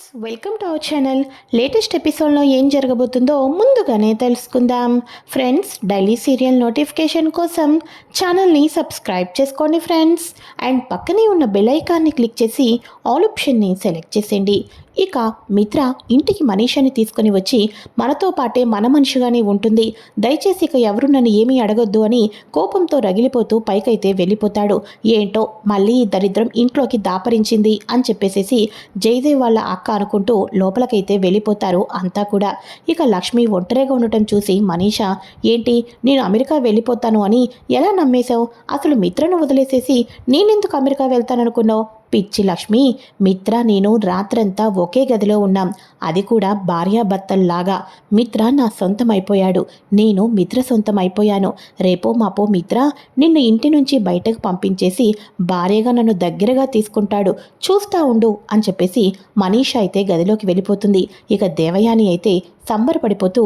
Friends welcome to our channel latest ఎపిసోడ్లో ఏం జరగబోతుందో ముందుగానే తెలుసుకుందాం. ఫ్రెండ్స్ డైలీ సీరియల్ నోటిఫికేషన్ కోసం ఛానల్ని సబ్స్క్రైబ్ చేసుకోండి ఫ్రెండ్స్ అండ్ పక్కనే ఉన్న బెల్ ఐకాన్ని క్లిక్ చేసి ఆల్ ఆప్షన్ని సెలెక్ట్ చేసేయండి. ఇక మిత్ర ఇంటికి మనీషాని తీసుకొని వచ్చి మనతో పాటే మన మనిషిగానే ఉంటుంది. దయచేసి ఇక ఎవరు నన్ను ఏమీ అడగొద్దు అని కోపంతో రగిలిపోతూ పైకైతే వెళ్ళిపోతాడు. ఏంటో మళ్ళీ ఈ దరిద్రం ఇంట్లోకి దాపరించింది అని చెప్పేసేసి జయదేవ్ వాళ్ళ అక్క అనుకుంటూ లోపలకైతే వెళ్ళిపోతారు అంతా కూడా. ఇక లక్ష్మి ఒంటరిగా ఉండటం చూసి మనీషా ఏంటి నేను అమెరికా వెళ్ళిపోతాను అని ఎలా నమ్మేశావు? అసలు మిత్రను వదిలేసేసి నేనెందుకు అమెరికా వెళ్తాననుకున్నావు? పిచ్చి లక్ష్మి మిత్ర నేను రాత్రంతా ఒకే గదిలో ఉన్నాం. అది కూడా భార్యాభర్తల్లాగా. మిత్ర నా సొంతం అయిపోయాడు నేను మిత్ర సొంతం అయిపోయాను రేపో మాపో మిత్ర నిన్ను ఇంటి నుంచి బయటకు పంపించేసి భార్యగా నన్ను దగ్గరగా తీసుకుంటాడు. చూస్తా ఉండు అని చెప్పేసి మనీష అయితే గదిలోకి వెళ్ళిపోతుంది. ఇక దేవయాని అయితే సంబరపడిపోతూ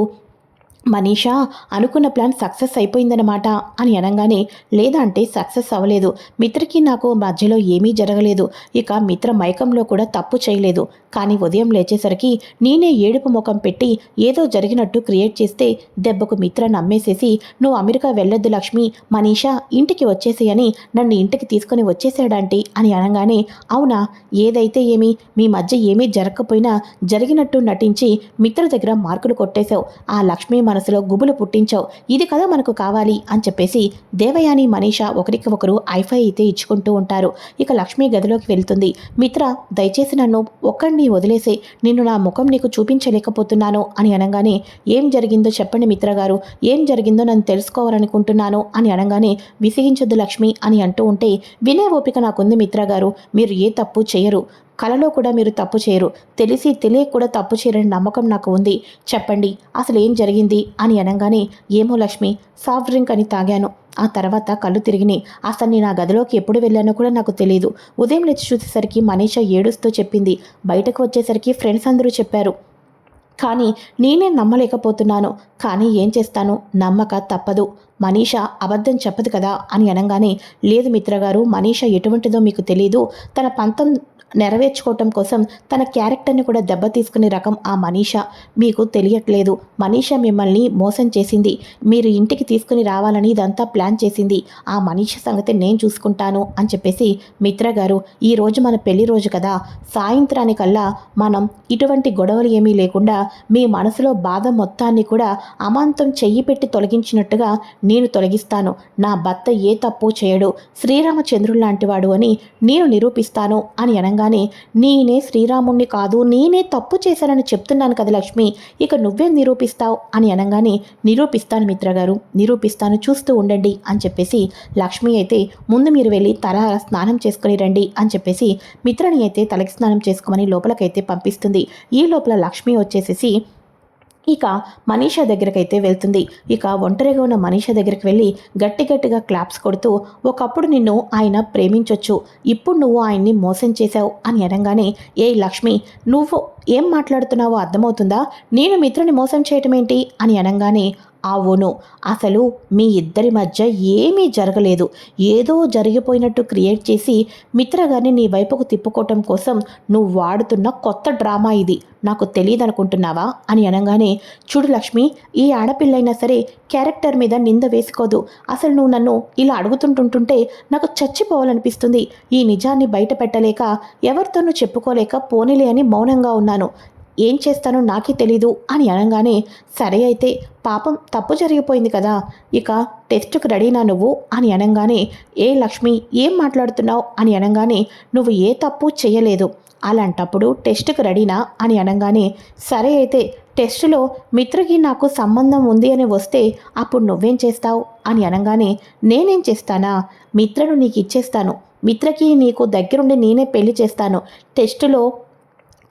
మనీషా అనుకున్న ప్లాన్ సక్సెస్ అయిపోయిందన్నమాట అని అనగానే లేదా అంటే సక్సెస్ అవ్వలేదు. మిత్రకి నాకు మధ్యలో ఏమీ జరగలేదు. ఇక మిత్ర మైకంలో కూడా తప్పు చేయలేదు. కానీ ఉదయం లేచేసరికి నేనే ఏడుపు ముఖం పెట్టి ఏదో జరిగినట్టు క్రియేట్ చేస్తే దెబ్బకు మిత్ర నమ్మేసేసి నువ్వు అమెరికా వెళ్ళొద్దు లక్ష్మి మనీషా ఇంటికి వచ్చేసేయని నన్ను ఇంటికి తీసుకొని వచ్చేసాడంటే అని అనగానే అవునా? ఏదైతే ఏమి? మీ మధ్య ఏమీ జరగకపోయినా జరిగినట్టు నటించి మిత్ర దగ్గర మార్కులు కొట్టేశావు. ఆ లక్ష్మి మనసులో గుబులు పుట్టించావు. ఇది కదా మనకు కావాలి అని చెప్పేసి దేవయాని మనీష ఒకరికి ఒకరు ఐఫై అయితే ఇచ్చుకుంటూ ఉంటారు. ఇక లక్ష్మి గదిలోకి వెళ్తుంది. మిత్ర దయచేసి నన్ను ఒక్కడిని వదిలేసి నిన్ను నా ముఖం నీకు చూపించలేకపోతున్నాను అని అనగానే ఏం జరిగిందో చెప్పండి మిత్ర గారు. ఏం జరిగిందో నన్ను తెలుసుకోవాలనుకుంటున్నాను అని అనగానే విసిగించొద్దు లక్ష్మి అని అంటూ ఉంటే వినే ఓపిక నాకుంది మిత్ర గారు. మీరు ఏ తప్పు చేయరు. కలలో కూడా మీరు తప్పు చేయరు. తెలిసి తెలియక కూడా తప్పు చేయరని నమ్మకం నాకు ఉంది. చెప్పండి అసలు ఏం జరిగింది? అని అనగానే ఏమో లక్ష్మి సాఫ్ట్ డ్రింక్ అని తాగాను. ఆ తర్వాత కళ్ళు తిరిగినాయి. అసలు నేను ఆ గదిలోకి ఎప్పుడు వెళ్ళానో కూడా నాకు తెలియదు ఉదయం లేచి చూసేసరికి మనీష ఏడుస్తూ చెప్పింది. బయటకు వచ్చేసరికి ఫ్రెండ్స్ అందరూ చెప్పారు. కానీ నేనే నమ్మలేకపోతున్నాను. కానీ ఏం చేస్తాను? నమ్మక తప్పదు. మనీష అబద్ధం చెప్పదు కదా? అని అనగానే లేదు మిత్రగారు మనీష ఎటువంటిదో మీకు తెలీదు. తన పంతం నెరవేర్చుకోవటం కోసం తన క్యారెక్టర్ని కూడా దెబ్బతీసుకునే రకం ఆ మనీష. మీకు తెలియట్లేదు. మనీషా మిమ్మల్ని మోసం చేసింది. మీరు ఇంటికి తీసుకుని రావాలని ఇదంతా ప్లాన్ చేసింది. ఆ మనీష సంగతి నేను చూసుకుంటాను అని చెప్పేసి మిత్ర గారు ఈరోజు మన పెళ్ళి రోజు కదా. సాయంత్రానికల్లా మనం ఇటువంటి గొడవలు ఏమీ లేకుండా మీ మనసులో బాధ మొత్తాన్ని కూడా అమాంతం చెయ్యి పెట్టి తొలగించినట్టుగా నేను తొలగిస్తాను. నా భర్త ఏ తప్పు చేయడు. శ్రీరామచంద్రుడు లాంటివాడు అని నేను నిరూపిస్తాను అని అనగా అనగానే నేనే శ్రీరాముణ్ణి కాదు నేనే తప్పు చేశానని చెప్తున్నాను కదా లక్ష్మి. ఇక నువ్వే నిరూపిస్తావు? అని అనగానే నిరూపిస్తాను మిత్రగారు నిరూపిస్తాను చూస్తూ ఉండండి అని చెప్పేసి లక్ష్మి అయితే ముందు మీరు వెళ్ళి తల స్నానం చేసుకుని రండి అని చెప్పేసి మిత్రని అయితే తలకి స్నానం చేసుకోమని లోపలకైతే పంపిస్తుంది. ఈ లోపల లక్ష్మి వచ్చేసేసి ఇక మనీషా దగ్గరకైతే వెళ్తుంది. ఇక ఒంటరిగా ఉన్న మనీషా దగ్గరికి వెళ్ళి గట్టి గట్టిగా క్లాప్స్ కొడుతూ ఒకప్పుడు నిన్ను ఆయన ప్రేమించొచ్చు ఇప్పుడు నువ్వు ఆయన్ని మోసం చేశావు అని అనగానే ఏ లక్ష్మి నువ్వు ఏం మాట్లాడుతున్నావో అర్థమవుతుందా? నేను మిత్రుని మోసం చేయటం ఏంటి అని అనగానే అవును అసలు మీ ఇద్దరి మధ్య ఏమీ జరగలేదు. ఏదో జరిగిపోయినట్టు క్రియేట్ చేసి మిత్రగారిని నీ వైపుకు తిప్పుకోవటం కోసం నువ్వు వాడుతున్న కొత్త డ్రామా ఇది. నాకు తెలియదు అనుకుంటున్నావా అని అనగానే చూడు లక్ష్మి ఈ ఆడపిల్లైనా సరే క్యారెక్టర్ మీద నింద వేసుకోదు. అసలు నువ్వు నన్ను ఇలా అడుగుతుంటుంటుంటే నాకు చచ్చిపోవాలనిపిస్తుంది. ఈ నిజాన్ని బయట పెట్టలేక ఎవరితోనూ చెప్పుకోలేక పోనీలే అని మౌనంగా ఉన్నాను. ఏం చేస్తానో నాకే తెలీదు అని అనగానే సరే అయితే పాపం తప్పు జరిగిపోయింది కదా ఇక టెస్ట్కి రెడీనా నువ్వు? అని అనగానే ఏ లక్ష్మి ఏం మాట్లాడుతున్నావు? అని అనగానే నువ్వు ఏ తప్పు చేయలేదు అలాంటప్పుడు టెస్ట్కి రెడీనా? అని అనగానే సరే అయితే టెస్టులో మిత్రకి నాకు సంబంధం ఉంది అని వస్తే అప్పుడు నువ్వేం చేస్తావు? అని అనగానే నేనేం చేస్తానా? మిత్రను నీకు ఇచ్చేస్తాను. మిత్రకి నీకు దగ్గరుండి నేనే పెళ్ళి చేస్తాను. టెస్టులో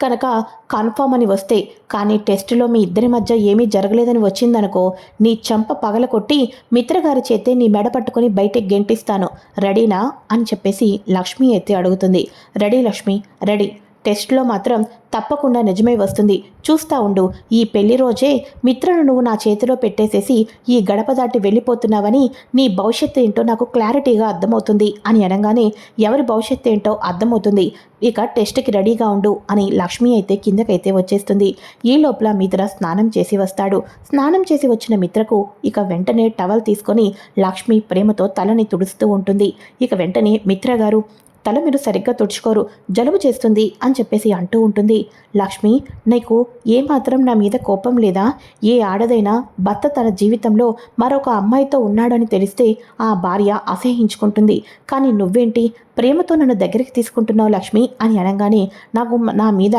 కనుక కన్ఫామ్ అని వస్తే కానీ టెస్టులో మీ ఇద్దరి మధ్య ఏమీ జరగలేదని వచ్చిందనుకో నీ చెంప పగల కొట్టి మిత్రగారి చేతే నీ మెడ పట్టుకొని బయటికి గెంటిస్తాను. రెడీనా? అని చెప్పేసి లక్ష్మి అయితే అడుగుతుంది. Ready Lakshmi ready. టెస్ట్లో మాత్రం తప్పకుండా నిజమే వస్తుంది. చూస్తా ఉండు. ఈ పెళ్ళి రోజే మిత్రను నువ్వు నా చేతిలో పెట్టేసేసి ఈ గడప దాటి వెళ్ళిపోతున్నావని నీ భవిష్యత్తు ఏంటో నాకు క్లారిటీగా అర్థమవుతుంది అని అనగానే ఎవరి భవిష్యత్తు ఏంటో అర్థమవుతుంది. ఇక టెస్ట్కి రెడీగా ఉండు అని లక్ష్మి అయితే కిందకైతే వచ్చేస్తుంది. ఈ లోపల మిత్ర స్నానం చేసి వస్తాడు. స్నానం చేసి వచ్చిన మిత్రకు ఇక వెంటనే టవల్ తీసుకొని లక్ష్మి ప్రేమతో తలని తుడుస్తూ ఉంటుంది. ఇక వెంటనే మిత్ర గారు తల మీరు సరిగ్గా తుడుచుకోరు జలుబు చేస్తుంది అని చెప్పేసి అంటూ ఉంటుంది. లక్ష్మి నీకు ఏమాత్రం నా మీద కోపం లేదా? ఏ ఆడదైనా భర్త తన జీవితంలో మరొక అమ్మాయితో ఉన్నాడని తెలిస్తే ఆ భార్య అసహించుకుంటుంది కానీ నువ్వేంటి? ప్రేమతో నన్ను దగ్గరికి తీసుకుంటున్నావు లక్ష్మి అని అనగానే నాకు నా మీద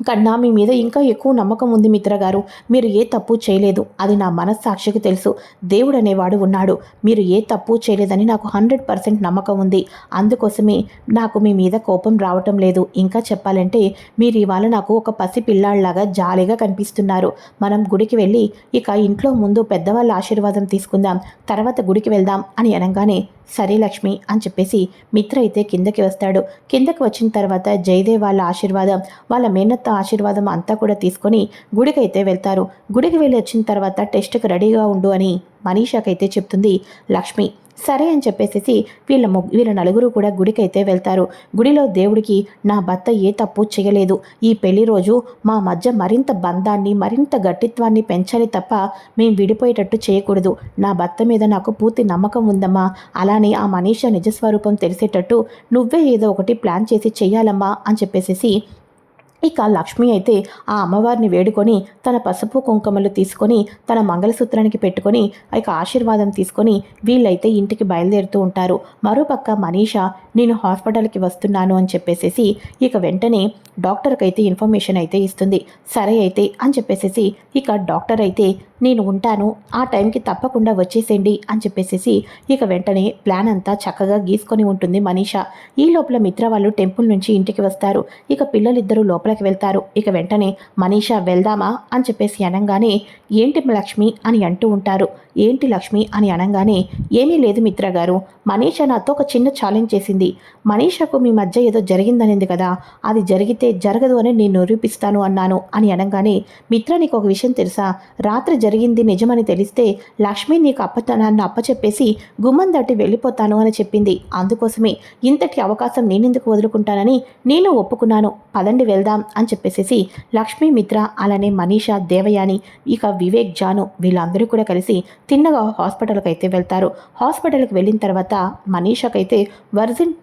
కన్నా మీ మీద ఇంకా ఎక్కువ నమ్మకం ఉంది మిత్రగారు. మీరు ఏ తప్పు చేయలేదు. అది నా మనస్సాక్షికి తెలుసు. దేవుడు అనేవాడు ఉన్నాడు. మీరు ఏ తప్పు చేయలేదని నాకు హండ్రెడ్ పర్సెంట్ నమ్మకం ఉంది. అందుకోసమే నాకు మీ మీద కోపం రావటం లేదు. ఇంకా చెప్పాలంటే మీరు ఇవాళ నాకు ఒక పసి పిల్లాళ్ళాగా జాలీగా కనిపిస్తున్నారు. మనం గుడికి వెళ్ళి ఇక ఇంట్లో ముందు పెద్దవాళ్ళ ఆశీర్వాదం తీసుకుందాం. తర్వాత గుడికి వెళ్దాం అని అనగానే సరే లక్ష్మి అని చెప్పేసి మిత్ర అయితే కిందకి వస్తాడు. కిందకి వచ్చిన తర్వాత జయదేవ్ వాళ్ళ ఆశీర్వాదం వాళ్ళ మేనత్త ఆశీర్వాదం అంతా కూడా తీసుకొని గుడికి అయితే వెళ్తారు. గుడికి వెళ్ళి వచ్చిన తర్వాత టెస్ట్కి రెడీగా ఉండు అని మనీషాకైతే చెప్తుంది లక్ష్మి సరే అని చెప్పేసేసి వీళ్ళ ము వీళ్ళ నలుగురు కూడా గుడికైతే వెళ్తారు. గుడిలో దేవుడికి నా భర్త ఏ తప్పు చేయలేదు. ఈ పెళ్ళి రోజు మా మధ్య మరింత బంధాన్ని మరింత గట్టిత్వాన్ని పెంచాలి తప్ప మేము విడిపోయేటట్టు చేయకూడదు. నా భర్త మీద నాకు పూర్తి నమ్మకం ఉందమ్మా. అలానే ఆ మనీష నిజస్వరూపం తెలిసేటట్టు నువ్వే ఏదో ఒకటి ప్లాన్ చేసి చెయ్యాలమ్మా అని చెప్పేసేసి ఇక లక్ష్మి అయితే ఆ అమ్మవారిని వేడుకొని తన పసుపు కుంకుమలు తీసుకొని తన మంగళసూత్రానికి పెట్టుకొని ఇక ఆశీర్వాదం తీసుకొని వీళ్ళైతే ఇంటికి బయలుదేరుతూ ఉంటారు. మరోపక్క మనీష నేను హాస్పిటల్కి వస్తున్నాను అని చెప్పేసేసి ఇక వెంటనే డాక్టర్కి అయితే ఇన్ఫర్మేషన్ అయితే ఇస్తుంది. సరే అయితే అని చెప్పేసేసి ఇక డాక్టర్ అయితే నేను ఉంటాను ఆ టైంకి తప్పకుండా వచ్చేసేయండి అని చెప్పేసేసి ఇక వెంటనే ప్లాన్ అంతా చక్కగా గీసుకొని ఉంటుంది మనీష. ఈ లోపల మిత్ర వాళ్ళు టెంపుల్ నుంచి ఇంటికి వస్తారు. ఇక పిల్లలిద్దరూ లోపల లోపలికి వెళ్తారు. ఇక వెంటనే మనీష వెళ్దామా? అని చెప్పేసి అనగానే ఏంటి లక్ష్మి? అని అంటూ ఉంటారు. ఏంటి లక్ష్మి అని అనగానే ఏమీ లేదు మిత్ర గారు. మనీష నాతో ఒక చిన్న ఛాలెంజ్ చేసింది. మనీషకు మీ మధ్య ఏదో జరిగిందనింది కదా. అది జరిగితే జరగదు అని నేను నిరూపిస్తాను అన్నాను అని అనగానే మిత్ర నీకు ఒక విషయం తెలుసా? రాత్రి జరిగింది నిజమని తెలిస్తే లక్ష్మి నీకు అప్పతనాన్ని అప్పచెప్పేసి గుమ్మం దాటి వెళ్ళిపోతాను అని చెప్పింది. అందుకోసమే ఇంతటి అవకాశం నేనెందుకు వదులుకుంటానని నేను ఒప్పుకున్నాను. పదండి వెళ్దాం అని చెప్పేసేసి లక్ష్మీ మిత్ర అలానే మనీషా దేవయాని ఇక వివేక్ జాను వీళ్ళందరూ కూడా కలిసి తిన్నగా హాస్పిటల్కి అయితే వెళ్తారు. హాస్పిటల్కి వెళ్ళిన తర్వాత మనీషాకైతే వర్జిన్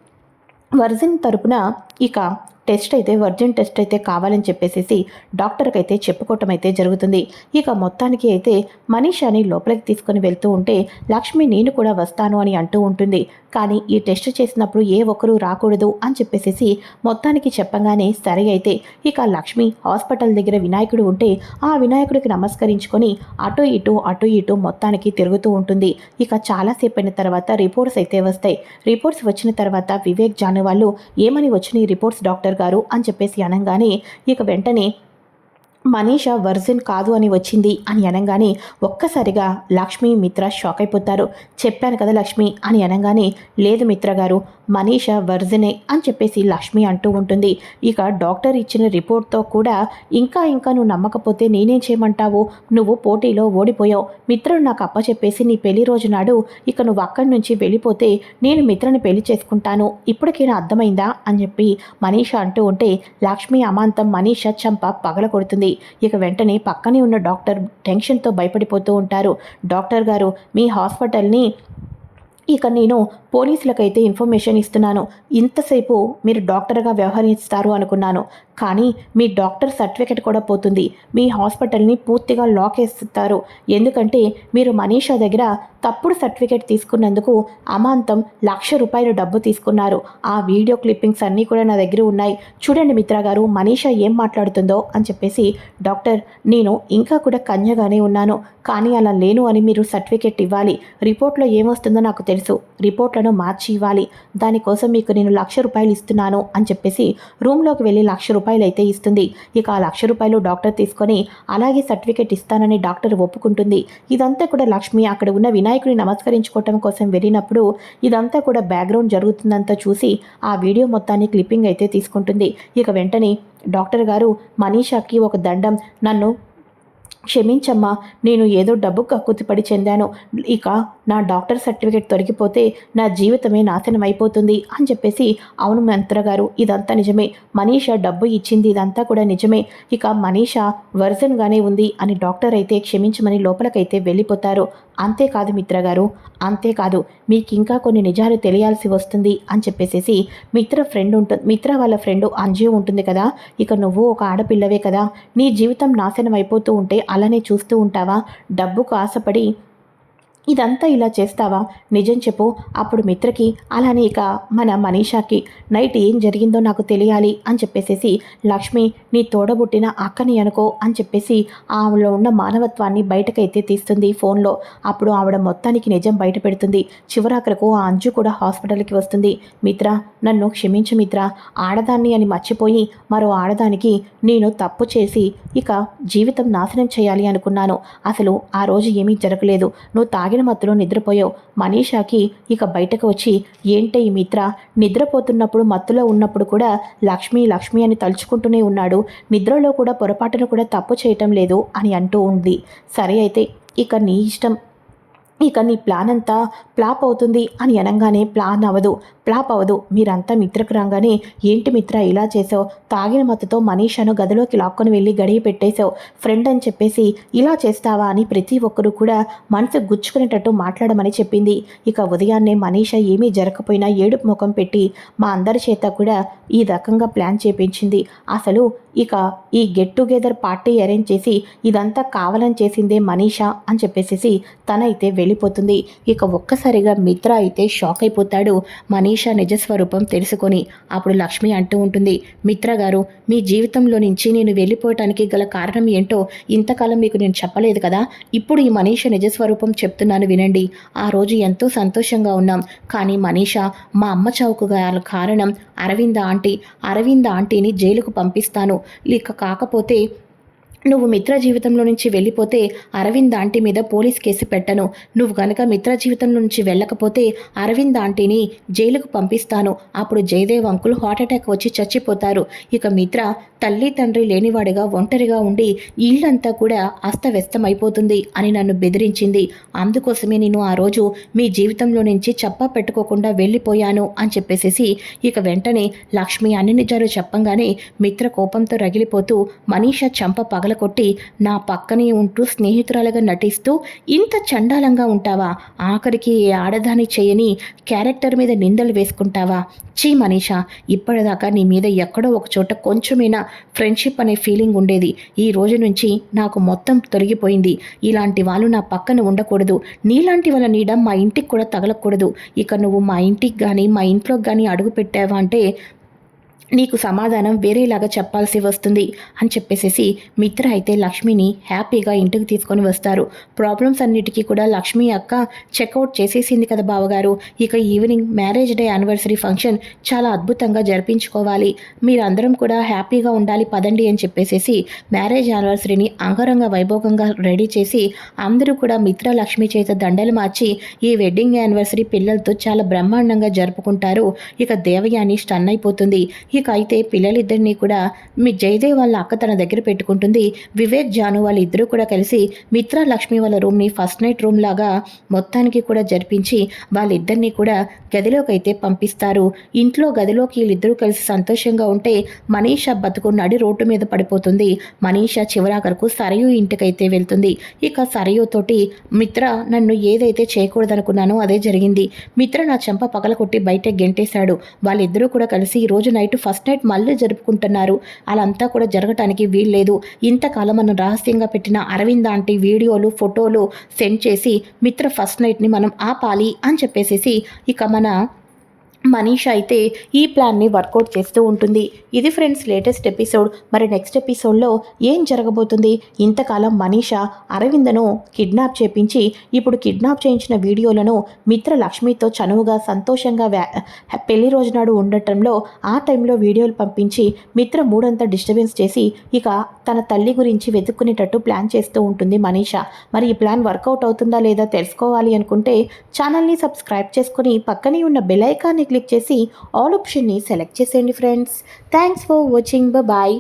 వర్జిన్ తరపున ఇక టెస్ట్ అయితే వర్జిన్ టెస్ట్ అయితే కావాలని చెప్పేసి డాక్టర్కి అయితే చెప్పుకోవటం అయితే జరుగుతుంది. ఇక మొత్తానికి అయితే మనీషాని లోపలికి తీసుకొని వెళ్తూ ఉంటే లక్ష్మి నేను కూడా వస్తాను అని అంటూ ఉంటుంది. కానీ ఈ టెస్ట్ చేసినప్పుడు ఏ ఒక్కరూ రాకూడదు అని చెప్పేసి మొత్తానికి చెప్పగానే సరే అయితే ఇక లక్ష్మి హాస్పిటల్ దగ్గర వినాయకుడు ఉంటే ఆ వినాయకుడికి నమస్కరించుకొని అటు ఇటు అటు ఇటు మొత్తానికి తిరుగుతూ ఉంటుంది. ఇక చాలాసేపు అయిన తర్వాత రిపోర్ట్స్ అయితే వస్తాయి. రిపోర్ట్స్ వచ్చిన తర్వాత వివేక్ జాను వాళ్ళు ఏమని వచ్చినాయి రిపోర్ట్స్ డాక్టర్ గారు అని చెప్పేసి అనగానే ఇక వెంటనే మనీష వర్జిన్ కాదు అని వచ్చింది అని అనగానే ఒక్కసారిగా లక్ష్మి మిత్ర షాక్ అయిపోతారు. చెప్పాను కదా లక్ష్మి అని అనగానే లేదు మిత్ర గారు మనీష వర్జినే అని చెప్పేసి లక్ష్మి అంటూ ఉంటుంది. ఇక డాక్టర్ ఇచ్చిన రిపోర్ట్తో కూడా ఇంకా ఇంకా నువ్వు నమ్మకపోతే నేనేం చేయమంటావు? నువ్వు పోటీలో ఓడిపోయావు. మిత్రుడు నాకు అప్పచెప్పేసి నీ పెళ్ళి రోజు నాడు ఇక నువ్వు అక్కడి నుంచి వెళ్ళిపోతే నేను మిత్రని పెళ్ళి చేసుకుంటాను. ఇప్పటికైనా అర్థమైందా? అని చెప్పి మనీష అంటూ ఉంటే లక్ష్మి అమాంతం మనీష చంప పగల కొడుతుంది ఇక వెంటనే పక్కనే ఉన్న డాక్టర్ టెన్షన్తో భయపడిపోతూ ఉంటారు. డాక్టర్ గారు మీ హాస్పిటల్ని ఇక నేను పోలీసులకైతే ఇన్ఫర్మేషన్ ఇస్తున్నాను. ఇంతసేపు మీరు డాక్టర్గా వ్యవహరిస్తారు అనుకున్నాను. కానీ మీ డాక్టర్ సర్టిఫికెట్ కూడా పోతుంది. మీ హాస్పిటల్ని పూర్తిగా లాక్ వేస్తారు ఎందుకంటే మీరు మనీషా దగ్గర తప్పుడు సర్టిఫికెట్ తీసుకున్నందుకు అమాంతం లక్ష రూపాయలు డబ్బు తీసుకున్నారు. ఆ వీడియో క్లిప్పింగ్స్ అన్నీ కూడా నా దగ్గర ఉన్నాయి. చూడండి మిత్ర గారు మనీషా ఏం మాట్లాడుతుందో అని చెప్పేసి డాక్టర్ నేను ఇంకా కూడా కన్యగానే ఉన్నాను. కానీ అలా లేను అని మీరు సర్టిఫికెట్ ఇవ్వాలి. రిపోర్ట్లో ఏమొస్తుందో నాకు తెలుసు. రిపోర్ట్లను మార్చి ఇవ్వాలి దానికోసం మీకు నేను లక్ష రూపాయలు ఇస్తున్నాను అని చెప్పేసి రూమ్లోకి వెళ్ళి లక్ష రూపాయలు అయితే ఇస్తుంది. ఇక ఆ లక్ష రూపాయలు డాక్టర్ తీసుకొని అలాగే సర్టిఫికేట్ ఇస్తానని డాక్టర్ ఒప్పుకుంటుంది. ఇదంతా కూడా లక్ష్మి అక్కడ ఉన్న వినాయకుడిని నమస్కరించుకోవటం కోసం వెళ్ళినప్పుడు ఇదంతా కూడా బ్యాక్గ్రౌండ్ జరుగుతుందంతా చూసి ఆ వీడియో మొత్తాన్ని క్లిప్పింగ్ అయితే తీసుకుంటుంది. ఇక వెంటనే డాక్టర్ గారు మనీషాకి ఒక దండం నన్ను క్షమించమ్మా నేను ఏదో డబ్బు కక్కుతిపడి చెందాను. ఇక నా డాక్టర్ సర్టిఫికేట్ తొలగిపోతే నా జీవితమే నాశనం అయిపోతుంది అని చెప్పేసి అవును మంత్ర గారు ఇదంతా నిజమే. మనీష డబ్బు ఇచ్చింది ఇదంతా కూడా నిజమే. ఇక మనీష వర్జన్గానే ఉంది అని డాక్టర్ అయితే క్షమించమని లోపలికైతే వెళ్ళిపోతారు. అంతేకాదు మిత్ర గారు అంతేకాదు మీకు ఇంకా కొన్ని నిజాలు తెలియాల్సి వస్తుంది అని చెప్పేసేసి మిత్ర ఫ్రెండ్ ఉంటుంది మిత్ర వాళ్ళ ఫ్రెండ్ అంజు ఉంటుంది కదా. ఇక నువ్వు ఒక ఆడపిల్లవే కదా. నీ జీవితం నాశనం అయిపోతూ ఉంటే అలానే చూస్తూ ఉంటావా? డబ్బుకు ఆశపడి ఇదంతా ఇలా చేస్తావా? నిజం చెప్పు. అప్పుడు మిత్రకి అలానే ఇక మన మనీషాకి నైట్ ఏం జరిగిందో నాకు తెలియాలి అని చెప్పేసేసి లక్ష్మి నీ తోడబుట్టిన అక్కని అనుకో అని చెప్పేసి ఆమెలో ఉన్న మానవత్వాన్ని బయటకైతే తీస్తుంది ఫోన్లో. అప్పుడు ఆవిడ మొత్తానికి నిజం బయట పెడుతుంది. చివరాఖరకు ఆ అంజు కూడా హాస్పిటల్కి వస్తుంది. మిత్ర నన్ను క్షమించు మిత్ర. ఆడదాన్ని అని మర్చిపోయి మరో ఆడదానికి నేను తప్పు చేసి ఇక జీవితం నాశనం చేయాలి అనుకున్నాను. అసలు ఆ రోజు ఏమీ జరగలేదు. నువ్వు తాగి తాగిన మత్తులో నిద్రపోయావు. మనీషాకి ఇక బయటకు వచ్చి ఏంటే ఈ మిత్ర? నిద్రపోతున్నప్పుడు మత్తులో ఉన్నప్పుడు కూడా లక్ష్మి లక్ష్మి అని తలుచుకుంటూనే ఉన్నాడు. నిద్రలో కూడా పొరపాటును కూడా తప్పు చేయటం లేదు అని అంటూ ఉంది. సరే అయితే ఇక నీ ఇష్టం. ఇక నీ ప్లాన్ అంతా ప్లాప్ అవుతుంది అని అనగానే ప్లాన్ అవ్వదు. ప్లాప్ అవ్వదు. మీరంతా మిత్రకు రాగానే ఏంటి మిత్ర ఇలా చేసావు? తాగిన మత్తుతో మనీషాను గదిలోకి లాక్కొని వెళ్ళి గడియ పెట్టేశావు. ఫ్రెండ్ అని చెప్పేసి ఇలా చేస్తావా అని ప్రతి ఒక్కరూ కూడా మనసు గుచ్చుకునేటట్టు మాట్లాడమని చెప్పింది. ఇక ఉదయాన్నే మనీష ఏమీ జరగకపోయినా ఏడుపు ముఖం పెట్టి మా అందరి చేత కూడా ఈ రకంగా ప్లాన్ చేపించింది. అసలు ఇక ఈ గెట్ టుగెదర్ పార్టీ అరేంజ్ చేసి ఇదంతా కావాలని చేసిందే మనీషా అని చెప్పేసి తనైతే వెళ్ళిపోతుంది ఇక ఒక్కసారిగా మిత్ర అయితే షాక్ అయిపోతాడు. మనీషా నిజస్వరూపం తెలుసుకొని అప్పుడు లక్ష్మి అంటూ ఉంటుంది మిత్ర గారు మీ జీవితంలో నుంచి నేను వెళ్ళిపోవటానికి గల కారణం ఏంటో ఇంతకాలం మీకు నేను చెప్పలేదు కదా? ఇప్పుడు ఈ మనీష నిజస్వరూపం చెప్తున్నాను వినండి. ఆ రోజు ఎంతో సంతోషంగా ఉన్నాం. కానీ మనీషా మా అమ్మ చౌకు గల కారణం అరవింద ఆంటీ. అరవింద ఆంటీని జైలుకు పంపిస్తాను. ఇక కాకపోతే నువ్వు మిత్ర జీవితంలో నుంచి వెళ్ళిపోతే అరవింద్ ఆంటీ మీద పోలీస్ కేసు పెట్టను. నువ్వు గనక మిత్ర జీవితంలో నుంచి వెళ్ళకపోతే అరవింద్ ఆంటీని జైలుకు పంపిస్తాను. అప్పుడు జయదేవ్ అంకుల్ హార్ట్అటాక్ వచ్చి చచ్చిపోతారు. ఇక మిత్ర తల్లి తండ్రి లేనివాడిగా ఒంటరిగా ఉండి ఇల్లంతా కూడా అస్తవ్యస్తమైపోతుంది అని నన్ను బెదిరించింది. అందుకోసమే నేను ఆ రోజు మీ జీవితంలో నుంచి చప్ప పెట్టుకోకుండా వెళ్ళిపోయాను అని చెప్పేసేసి ఇక వెంటనే లక్ష్మి అన్ని నిజాలు చెప్పంగానే మిత్ర కోపంతో రగిలిపోతూ మనీషా చంప పగల కొట్టి నా పక్కనే ఉంటూ స్నేహితురాలుగా నటిస్తూ ఇంత చండాలంగా ఉంటావా? ఆఖరికి ఆడదాని చేయని క్యారెక్టర్ మీద నిందలు వేసుకుంటావా? చీ మనీషా ఇప్పటిదాకా నీ మీద ఎక్కడో ఒక చోట కొంచెమైనా ఫ్రెండ్షిప్ అనే ఫీలింగ్ ఉండేది. ఈ రోజు నుంచి నాకు మొత్తం తొలగిపోయింది. ఇలాంటి వాళ్ళు నా పక్కన ఉండకూడదు. నీలాంటి వాళ్ళ నీడ మా ఇంటికి కూడా తగలకూడదు. ఇక నువ్వు మా ఇంటికి కానీ మా ఇంట్లోకి కానీ అడుగు పెట్టావా అంటే నీకు సమాధానం వేరేలాగా చెప్పాల్సి వస్తుంది అని చెప్పేసేసి మిత్ర అయితే లక్ష్మిని హ్యాపీగా ఇంటికి తీసుకొని వస్తారు. ప్రాబ్లమ్స్ అన్నిటికీ కూడా లక్ష్మి అక్క చెక్అవుట్ చేసేసింది కదా బావగారు. ఇక evening marriage day anniversary function చాలా అద్భుతంగా జరిపించుకోవాలి. మీరందరం కూడా హ్యాపీగా ఉండాలి పదండి అని చెప్పేసేసి మ్యారేజ్ యానివర్సరీని అంగరంగ వైభోగంగా రెడీ చేసి అందరూ కూడా మిత్ర లక్ష్మి చేత దండలు మార్చి ఈ వెడ్డింగ్ యానివర్సరీ పిల్లలతో చాలా బ్రహ్మాండంగా జరుపుకుంటారు. ఇక దేవయాని స్టన్ అయిపోతుంది. ఇక అయితే పిల్లలిద్దరినీ కూడా మీ జయదేవ్ వాళ్ళ అక్క తన దగ్గర పెట్టుకుంటుంది. వివేక్ జాను వాళ్ళిద్దరూ కూడా కలిసి మిత్ర లక్ష్మి వాళ్ళ రూమ్ని ఫస్ట్ నైట్ రూమ్ లాగా మొత్తానికి కూడా జరిపించి వాళ్ళిద్దరినీ కూడా గదిలోకి అయితే పంపిస్తారు. ఇంట్లో గదిలోకి వీళ్ళిద్దరూ కలిసి సంతోషంగా ఉంటే మనీషా బతుకు నడి రోడ్డు మీద పడిపోతుంది. మనీషా చివరాఖరకు సరయు ఇంటికైతే వెళ్తుంది. ఇక సరయుతోటి మిత్ర నన్ను ఏదైతే చేయకూడదనుకున్నానో అదే జరిగింది. మిత్ర నా చెంప పగల కొట్టి బయట గెంటేశాడు. వాళ్ళిద్దరూ కూడా కలిసి ఈ రోజు నైట్ ఫస్ట్ నైట్ మళ్ళీ జరుపుకుంటున్నారు. అలంతా కూడా జరగటానికి వీల్లేదు. ఇంతకాలం మనం రహస్యంగా పెట్టిన అరవింద్ ఆంటీ వీడియోలు ఫోటోలు సెండ్ చేసి మిత్ర ఫస్ట్ నైట్ని మనం ఆపాలి అని చెప్పేసేసి ఇక మన మనీషా అయితే ఈ ప్లాన్ని వర్కౌట్ చేస్తూ ఉంటుంది. ఇది ఫ్రెండ్స్ లేటెస్ట్ ఎపిసోడ్. మరి నెక్స్ట్ ఎపిసోడ్లో ఏం జరగబోతుంది? ఇంతకాలం మనీషా అరవిందను కిడ్నాప్ చేపించి ఇప్పుడు కిడ్నాప్ చేయించిన వీడియోలను మిత్ర లక్ష్మితో చనువుగా సంతోషంగా వ్యా పెళ్ళి రోజు నాడు ఉండటంలో ఆ టైంలో వీడియోలు పంపించి మిత్ర మూడంతా డిస్టర్బెన్స్ చేసి ఇక తన తల్లి గురించి వెతుక్కునేటట్టు ప్లాన్ చేస్తూ ఉంటుంది మనీషా. మరి ఈ ప్లాన్ వర్కౌట్ అవుతుందా లేదా తెలుసుకోవాలి అనుకుంటే ఛానల్ని సబ్స్క్రైబ్ చేసుకుని పక్కనే ఉన్న బెల్ ఐకాన్ని క్లిక్ చేసి ఆల్ ఆప్షన్ని సెలెక్ట్ చేసేయండి friends thanks for watching bye